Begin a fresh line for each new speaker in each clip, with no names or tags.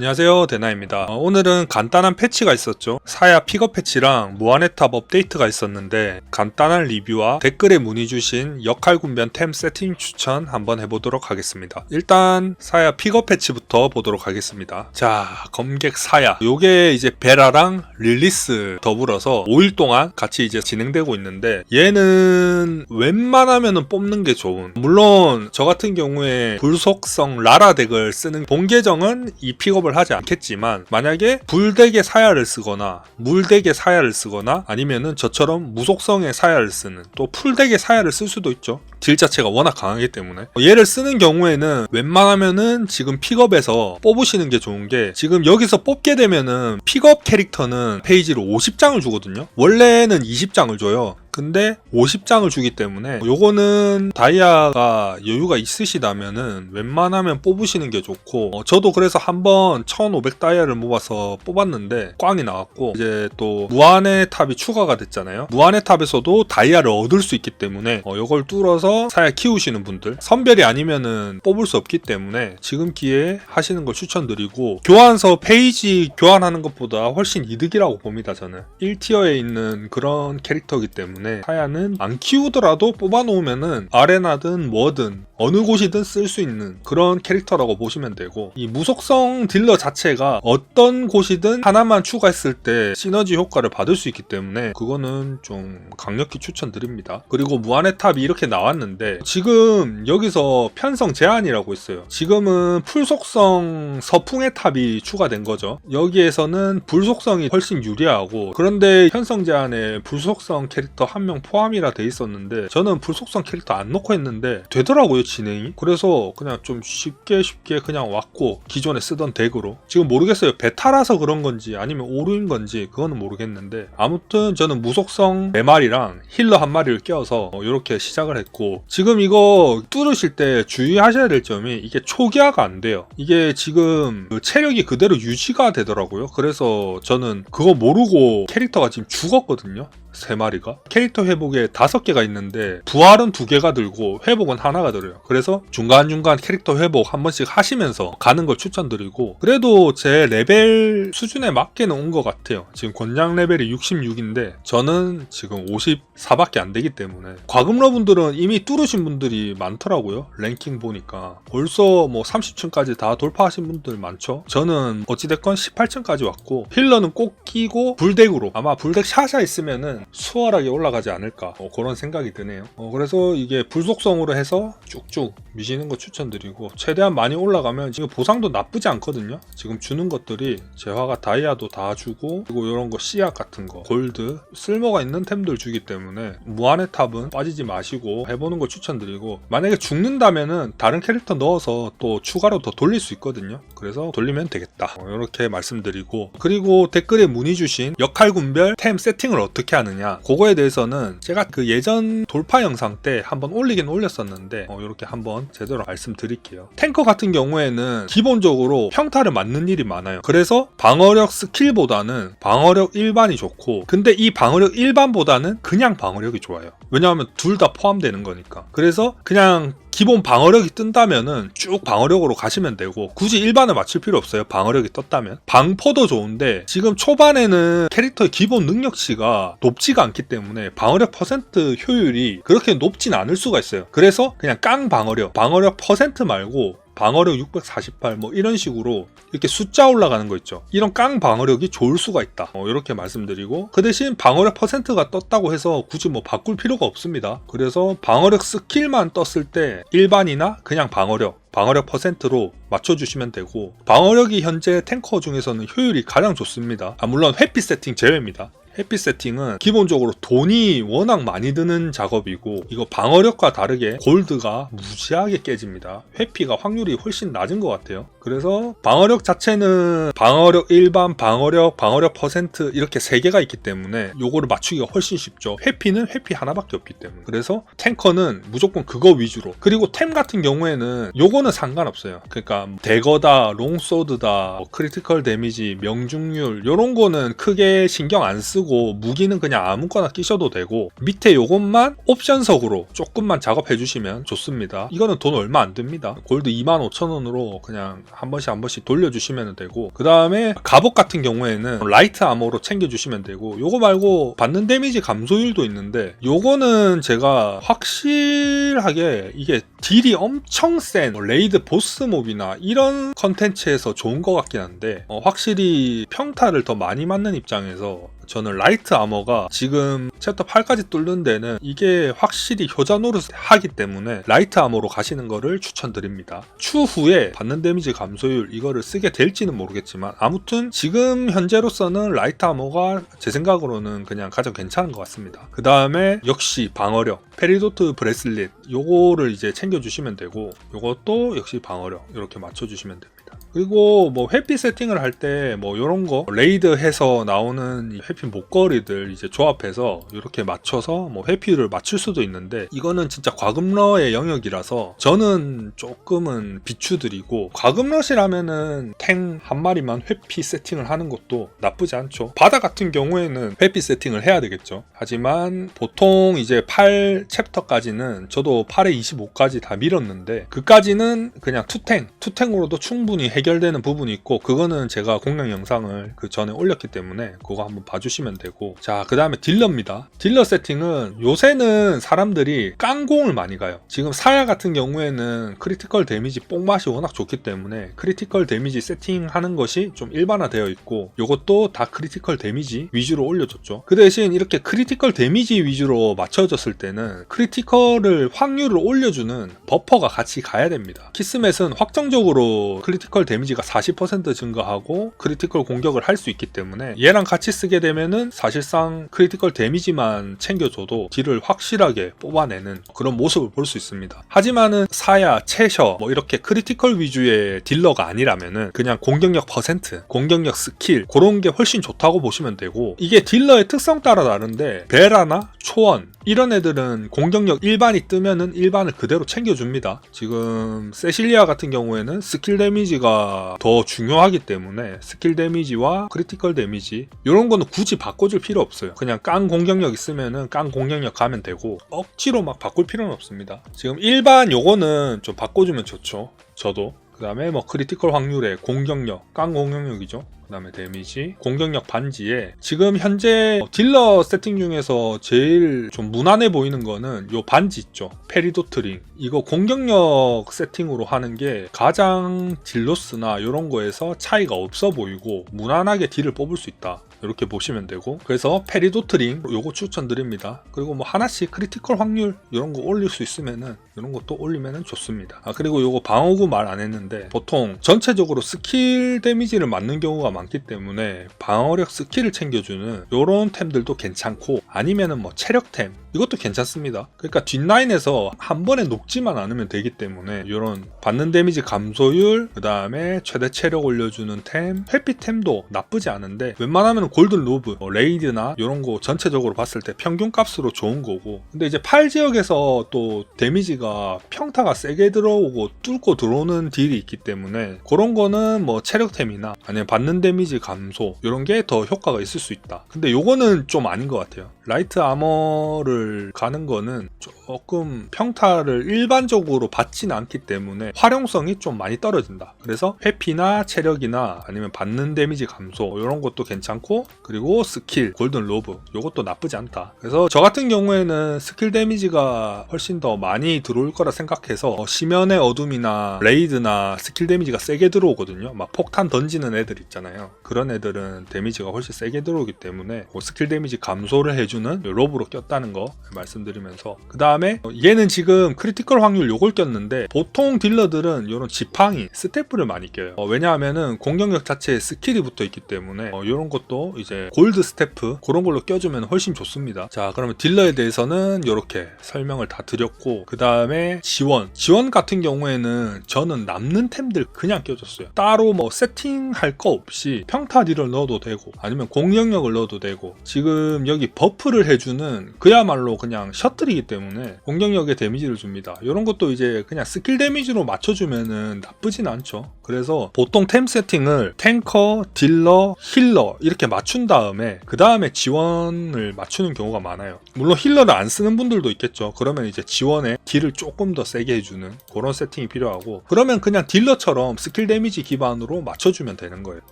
안녕하세요 대나입니다. 어, 오늘은 간단한 패치가 있었죠. 사야 픽업 패치랑 무한의 탑 업데이트가 있었는데 간단한 리뷰와 댓글에 문의 주신 역할 군변 템 세팅 추천 한번 해보도록 하겠습니다. 일단 사야 픽업 패치부터 보도록 하겠습니다. 자 검객 사야. 요게 이제 베라랑 릴리스 더불어서 5일 동안 같이 이제 진행되고 있는데 얘는 웬만하면은 뽑는 게 좋은. 물론 저 같은 경우에 불속성 라라 덱을 쓰는 본 계정은 이 픽업을 하지 않겠지만 만약에 불덱의 사야를 쓰거나 물덱의 사야를 쓰거나 아니면은 저처럼 무속성의 사야를 쓰는 또 풀덱의 사야를 쓸 수도 있죠. 딜 자체가 워낙 강하기 때문에. 얘를 쓰는 경우에는 웬만하면은 지금 픽업에서 뽑으시는 게 좋은 게 지금 여기서 뽑게 되면은 픽업 캐릭터는 페이지로 50장을 주거든요. 원래는 20장을 줘요 근데 50장을 주기 때문에 요거는 다이아가 여유가 있으시다면은 웬만하면 뽑으시는 게 좋고 어, 저도 그래서 한번 1500 다이아를 모아서 뽑았는데 꽝이 나왔고 이제 또 무한의 탑이 추가가 됐잖아요. 무한의 탑에서도 다이아를 얻을 수 있기 때문에 어, 요걸 뚫어서 사야 키우시는 분들 선별이 아니면은 뽑을 수 없기 때문에 지금 기회에 하시는 걸 추천드리고 교환서 페이지 교환하는 것보다 훨씬 이득이라고 봅니다 저는. 1티어에 있는 그런 캐릭터이기 때문에 사야는 안 키우더라도 뽑아놓으면은 아레나든 뭐든 어느 곳이든 쓸 수 있는 그런 캐릭터라고 보시면 되고 이 무속성 딜러 자체가 어떤 곳이든 하나만 추가했을 때 시너지 효과를 받을 수 있기 때문에 그거는 좀 강력히 추천드립니다. 그리고 무한의 탑이 이렇게 나왔는데 지금 여기서 편성 제한이라고 있어요. 지금은 풀속성 서풍의 탑이 추가된 거죠. 여기에서는 불속성이 훨씬 유리하고 그런데 편성 제한에 불속성 캐릭터 한 명 포함이라 돼 있었는데 저는 불속성 캐릭터 안 넣고 했는데 되더라고요 진행이. 그래서 그냥 좀 쉽게 쉽게 그냥 왔고 기존에 쓰던 덱으로. 지금 모르겠어요. 베타라서 그런 건지 아니면 오류인 건지 그거는 모르겠는데 아무튼 저는 무속성 4마리랑 힐러 한 마리를 껴서 이렇게 시작을 했고 지금 이거 뚫으실 때 주의하셔야 될 점이 이게 초기화가 안 돼요. 이게 지금 그 체력이 그대로 유지가 되더라고요. 그래서 저는 그거 모르고 캐릭터가 지금 죽었거든요 세 마리가 캐릭터 회복에 다섯 개가 있는데 부활은 두 개가 들고 회복은 하나가 들어요. 그래서 중간중간 캐릭터 회복 한 번씩 하시면서 가는 걸 추천드리고 그래도 제 레벨 수준에 맞게는 온 것 같아요. 지금 권장 레벨이 66인데 저는 지금 54밖에 안 되기 때문에 과금러 분들은 이미 뚫으신 분들이 많더라고요. 랭킹 보니까 벌써 뭐 30층까지 다 돌파하신 분들 많죠. 저는 어찌됐건 18층까지 왔고 힐러는 꼭 끼고 불덱으로 아마 불덱 샤샤 있으면은 수월하게 올라가지 않을까 어, 그런 생각이 드네요. 어, 그래서 이게 불속성으로 해서 쭉쭉 미시는 거 추천드리고 최대한 많이 올라가면 지금 보상도 나쁘지 않거든요. 지금 주는 것들이 재화가 다이아도 다 주고 그리고 이런 거 씨앗 같은 거 골드 쓸모가 있는 템들 주기 때문에 무한의 탑은 빠지지 마시고 해보는 걸 추천드리고 만약에 죽는다면은 다른 캐릭터 넣어서 또 추가로 더 돌릴 수 있거든요. 그래서 돌리면 되겠다. 어, 이렇게 말씀드리고 그리고 댓글에 문의 주신 역할 군별 템 세팅을 어떻게 하 느냐. 그거에 대해서는 제가 그 예전 돌파 영상 때 한번 올리긴 올렸었는데 어, 이렇게 한번 제대로 말씀드릴게요. 탱커 같은 경우에는 기본적으로 평타를 맞는 일이 많아요. 그래서 방어력 스킬보다는 방어력 일반이 좋고 근데 이 방어력 일반보다는 그냥 방어력이 좋아요 왜냐하면 둘 다 포함되는 거니까. 그래서 그냥 기본 방어력이 뜬다면은 쭉 방어력으로 가시면 되고 굳이 일반을 맞출 필요 없어요. 방어력이 떴다면. 방포도 좋은데 지금 초반에는 캐릭터의 기본 능력치가 높지가 않기 때문에 방어력 퍼센트 효율이 그렇게 높진 않을 수가 있어요. 그래서 그냥 깡 방어력 방어력 퍼센트 말고 방어력 648 뭐 이런 식으로 이렇게 숫자 올라가는 거 있죠. 이런 깡 방어력이 좋을 수가 있다. 어, 이렇게 말씀드리고 그 대신 방어력 퍼센트가 떴다고 해서 굳이 뭐 바꿀 필요가 없습니다. 그래서 방어력 스킬만 떴을 때 일반이나 그냥 방어력 방어력 퍼센트로 맞춰주시면 되고 방어력이 현재 탱커 중에서는 효율이 가장 좋습니다. 아, 물론 회피 세팅 제외입니다. 해피 세팅은 기본적으로 돈이 워낙 많이 드는 작업이고 이거 방어력과 다르게 골드가 무지하게 깨집니다. 회피가 확률이 훨씬 낮은 것 같아요. 그래서 방어력 자체는 방어력 일반, 방어력, 방어력 퍼센트 이렇게 세 개가 있기 때문에 요거를 맞추기가 훨씬 쉽죠. 회피는 회피 하나밖에 없기 때문에. 그래서 탱커는 무조건 그거 위주로. 그리고 템 같은 경우에는 요거는 상관없어요. 그러니까 대거다, 롱소드다, 뭐 크리티컬 데미지, 명중률 요런 거는 크게 신경 안 쓰고 무기는 그냥 아무거나 끼셔도 되고 밑에 요것만 옵션석으로 조금만 작업해 주시면 좋습니다. 이거는 돈 얼마 안 듭니다. 골드 25,000원으로 그냥 한 번씩 한 번씩 돌려주시면 되고 그 다음에 갑옷 같은 경우에는 라이트 아머로 챙겨주시면 되고 요거 말고 받는 데미지 감소율도 있는데 요거는 제가 확실하게 이게 딜이 엄청 센뭐 레이드 보스 몹이나 이런 컨텐츠에서 좋은 것 같긴 한데 어, 확실히 평타를 더 많이 맞는 입장에서 저는 라이트 아머가 지금 챕터 8까지 뚫는 데는 이게 확실히 효자 노릇 하기 때문에 라이트 아머로 가시는 거를 추천드립니다. 추후에 받는 데미지 감소율 이거를 쓰게 될지는 모르겠지만 아무튼 지금 현재로서는 라이트 아머가 제 생각으로는 그냥 가장 괜찮은 것 같습니다. 그 다음에 역시 방어력 페리도트 브레슬릿 요거를 이제 챙겨주시면 되고 요것도 역시 방어력 이렇게 맞춰주시면 됩니다. 그리고 뭐 회피 세팅을 할 때뭐 요런 거 레이드 해서 나오는 이 회피 목걸이들 이제 조합해서 이렇게 맞춰서 뭐 회피를 맞출 수도 있는데 이거는 진짜 과금러의 영역이라서 저는 조금은 비추드리고 과금러시라면은 탱 한 마리만 회피 세팅을 하는 것도 나쁘지 않죠. 바다 같은 경우에는 회피 세팅을 해야 되겠죠. 하지만 보통 이제 8 챕터까지는 저도 8에 25까지 다 밀었는데 그까지는 그냥 투탱 투탱으로도 충분히 해결되는 부분이 있고 그거는 제가 공략 영상을 그 전에 올렸기 때문에 그거 한번 봐주시면 되고. 자 그 다음에 딜러입니다. 딜러 세팅은 요새는 사람들이 깡공을 많이 가요. 지금 사야 같은 경우에는 크리티컬 데미지 뽕맛이 워낙 좋기 때문에 크리티컬 데미지 세팅하는 것이 좀 일반화되어 있고 요것도 다 크리티컬 데미지 위주로 올려줬죠. 그 대신 이렇게 크리티컬 데미지 위주로 맞춰졌을 때는 크리티컬을 확률을 올려주는 버퍼가 같이 가야 됩니다. 키스맷은 확정적으로 크리티컬 데미지가 40% 증가하고 크리티컬 공격을 할 수 있기 때문에 얘랑 같이 쓰게 되면은 사실상 크리티컬 데미지만 챙겨줘도 딜을 확실하게 뽑아내는 그런 모습을 볼 수 있습니다. 하지만은 사야, 채셔 뭐 이렇게 크리티컬 위주의 딜러가 아니라면은 그냥 공격력 퍼센트, 공격력 스킬 그런 게 훨씬 좋다고 보시면 되고 이게 딜러의 특성 따라 다른데 베라나 초원 이런 애들은 공격력 일반이 뜨면은 일반을 그대로 챙겨줍니다. 지금 세실리아 같은 경우에는 스킬 데미지가 더 중요하기 때문에 스킬 데미지와 크리티컬 데미지 이런 거는 굳이 바꿔줄 필요 없어요. 그냥 깡 공격력 있으면은 깡 공격력 가면 되고 억지로 막 바꿀 필요는 없습니다. 지금 일반 요거는 좀 바꿔주면 좋죠. 저도. 그 다음에 뭐 크리티컬 확률에 공격력, 깡 공격력이죠. 그 다음에 데미지, 공격력 반지에 지금 현재 딜러 세팅 중에서 제일 좀 무난해 보이는 거는 요 반지 있죠. 페리도트링. 이거 공격력 세팅으로 하는 게 가장 딜로스나 이런 거에서 차이가 없어 보이고 무난하게 딜을 뽑을 수 있다. 이렇게 보시면 되고 그래서 페리도트링 요거 추천드립니다 그리고 뭐 하나씩 크리티컬 확률 이런 거 올릴 수 있으면은 이런 것도 올리면은 좋습니다 아 그리고 요거 방어구 말 안 했는데 보통 전체적으로 스킬 데미지를 맞는 경우가 많기 때문에 방어력 스킬을 챙겨주는 요런 템들도 괜찮고 아니면은 뭐 체력템 이것도 괜찮습니다. 그러니까 뒷라인에서 한 번에 녹지만 않으면 되기 때문에 이런 받는 데미지 감소율 그 다음에 최대 체력 올려주는 템 회피템도 나쁘지 않은데 웬만하면 골든 로브 뭐 레이드나 이런 거 전체적으로 봤을 때 평균 값으로 좋은 거고. 근데 이제 8 지역에서 또 데미지가 평타가 세게 들어오고 뚫고 들어오는 딜이 있기 때문에 그런 거는 뭐 체력템이나 아니면 받는 데미지 감소 이런 게 더 효과가 있을 수 있다. 근데 요거는 좀 아닌 것 같아요. 라이트 아머를 가는 거는 조금 평타를 일반적으로 받지는 않기 때문에 활용성이 좀 많이 떨어진다. 그래서 회피나 체력이나 아니면 받는 데미지 감소 이런 것도 괜찮고 그리고 스킬 골든 로브 이것도 나쁘지 않다. 그래서 저 같은 경우에는 스킬 데미지가 훨씬 더 많이 들어올 거라 생각해서 어, 시면의 어둠이나 레이드나 스킬 데미지가 세게 들어오거든요. 막 폭탄 던지는 애들 있잖아요. 그런 애들은 데미지가 훨씬 세게 들어오기 때문에 뭐 스킬 데미지 감소를 해주는 로브로 꼈다는 거 말씀드리면서. 그 다음에 얘는 지금 크리티컬 확률 요걸 꼈는데 보통 딜러들은 이런 지팡이 스태프를 많이 껴요. 어, 왜냐하면은 공격력 자체에 스킬이 붙어 있기 때문에 어, 이런 것도 이제 골드 스태프 그런 걸로 껴주면 훨씬 좋습니다. 자 그러면 딜러에 대해서는 이렇게 설명을 다 드렸고 그 다음에 지원. 지원 같은 경우에는 저는 남는 템들 그냥 껴줬어요. 따로 뭐 세팅할 거 없이 평타 딜을 넣어도 되고 아니면 공격력을 넣어도 되고 지금 여기 버프를 해주는 그야말로 그야말로 그냥 셔틀이기 때문에 공격력에 데미지를 줍니다. 이런 것도 이제 그냥 스킬 데미지로 맞춰주면은 나쁘진 않죠. 그래서 보통 템 세팅을 탱커, 딜러, 힐러 이렇게 맞춘 다음에 그 다음에 지원을 맞추는 경우가 많아요. 물론 힐러를 안 쓰는 분들도 있겠죠. 그러면 이제 지원에 딜을 조금 더 세게 해주는 그런 세팅이 필요하고 그러면 그냥 딜러처럼 스킬 데미지 기반으로 맞춰주면 되는 거예요.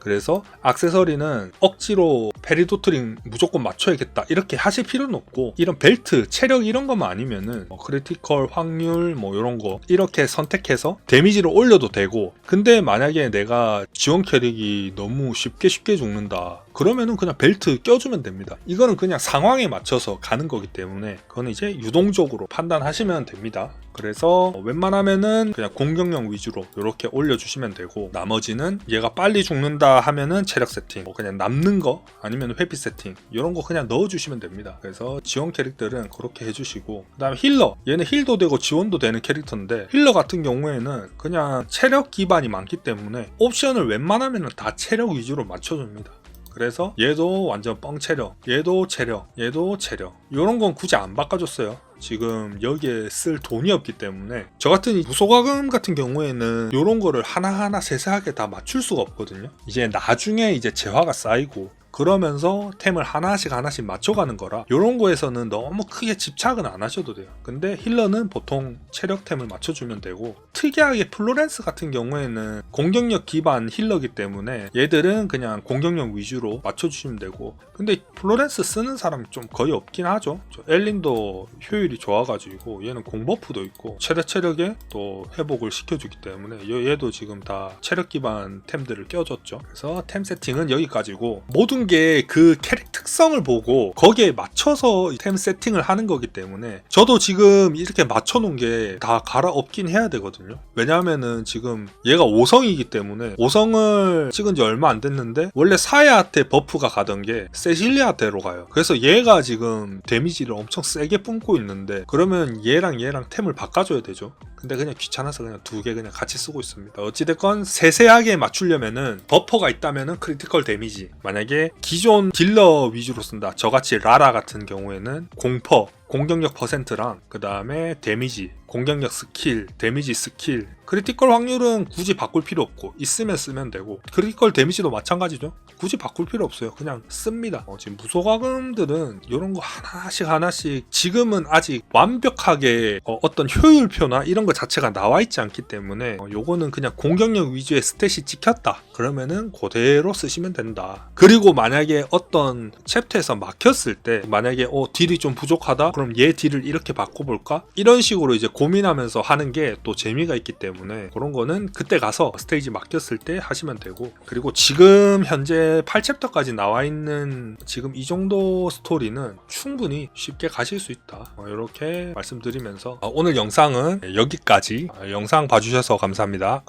그래서 액세서리는 억지로 페리도트링 무조건 맞춰야겠다 이렇게 하실 필요는 없고 이런 벨트, 체력 이런 것만 아니면은 뭐 크리티컬 확률 뭐 이런 거 이렇게 선택해서 데미지를 올려도 되고. 근데 만약에 내가 지원 캐릭이 너무 쉽게 쉽게 죽는다 그러면은 그냥 벨트 껴주면 됩니다. 이거는 그냥 상황에 맞춰서 가는 거기 때문에 그건 이제 유동적으로 판단하시면 됩니다. 그래서 웬만하면은 그냥 공격력 위주로 이렇게 올려주시면 되고 나머지는 얘가 빨리 죽는다 하면은 체력 세팅, 뭐 그냥 남는 거 아니면 회피 세팅 이런 거 그냥 넣어주시면 됩니다. 그래서 지원 캐릭터는 그렇게 해주시고 그 다음 힐러 얘는 힐도 되고 지원도 되는 캐릭터인데 힐러 같은 경우에는 그냥 체력 기반이 많기 때문에 옵션을 웬만하면은 다 체력 위주로 맞춰줍니다. 그래서 얘도 완전 뻥 체력, 얘도 체력, 얘도 체력. 이런 건 굳이 안 바꿔줬어요. 지금 여기에 쓸 돈이 없기 때문에 저 같은 이 부소가금 같은 경우에는 이런 거를 하나하나 세세하게 다 맞출 수가 없거든요. 이제 나중에 이제 재화가 쌓이고 그러면서 템을 하나씩 하나씩 맞춰가는 거라 이런 거에서는 너무 크게 집착은 안 하셔도 돼요. 근데 힐러는 보통 체력템을 맞춰주면 되고 특이하게 플로렌스 같은 경우에는 공격력 기반 힐러기 때문에 얘들은 그냥 공격력 위주로 맞춰주시면 되고 근데 플로렌스 쓰는 사람이 좀 거의 없긴 하죠. 저 엘린도 효율이 좋아가지고 얘는 공버프도 있고 최대 체력에 또 회복을 시켜주기 때문에 얘- 얘도 지금 다 체력 기반 템들을 껴줬죠. 그래서 템 세팅은 여기까지고 모든 게 그 캐릭 특성을 보고 거기에 맞춰서 템 세팅을 하는 거기 때문에 저도 지금 이렇게 맞춰놓은 게 다 갈아엎긴 해야 되거든요. 왜냐하면은 지금 얘가 5성이기 때문에 5성을 찍은 지 얼마 안 됐는데 원래 사야한테 버프가 가던 게 세실리아한테로 가요. 그래서 얘가 지금 데미지를 엄청 세게 뿜고 있는데 그러면 얘랑 얘랑 템을 바꿔줘야 되죠. 근데 그냥 귀찮아서 그냥 두 개 그냥 같이 쓰고 있습니다. 어찌됐건 세세하게 맞추려면은 버퍼가 있다면은 크리티컬 데미지. 만약에 기존 딜러 위주로 쓴다. 저같이 라라 같은 경우에는 공퍼, 공격력 퍼센트랑 그 다음에 데미지, 공격력 스킬, 데미지 스킬, 크리티컬 확률은 굳이 바꿀 필요 없고 있으면 쓰면 되고 크리티컬 데미지도 마찬가지죠. 굳이 바꿀 필요 없어요. 그냥 씁니다. 어, 지금 무소가금들은 이런 거 하나씩 하나씩 지금은 아직 완벽하게 어, 떤 효율표나 이런 거 자체가 나와 있지 않기 때문에 어, 요거는 그냥 공격력 위주의 스탯이 찍혔다. 그러면은 그대로 쓰시면 된다. 그리고 만약에 어떤 챕터에서 막혔을 때 만약에 어 딜이 좀 부족하다. 그럼 얘 딜을 이렇게 바꿔볼까? 이런 식으로 이제 고민하면서 하는 게 또 재미가 있기 때문에 그런 거는 그때 가서 스테이지 막혔을 때 하시면 되고 그리고 지금 현재 8챕터까지 나와 있는 지금 이 정도 스토리는 충분히 쉽게 가실 수 있다. 이렇게 말씀드리면서 어, 오늘 영상은 여기까지 어, 영상 봐주셔서 감사합니다.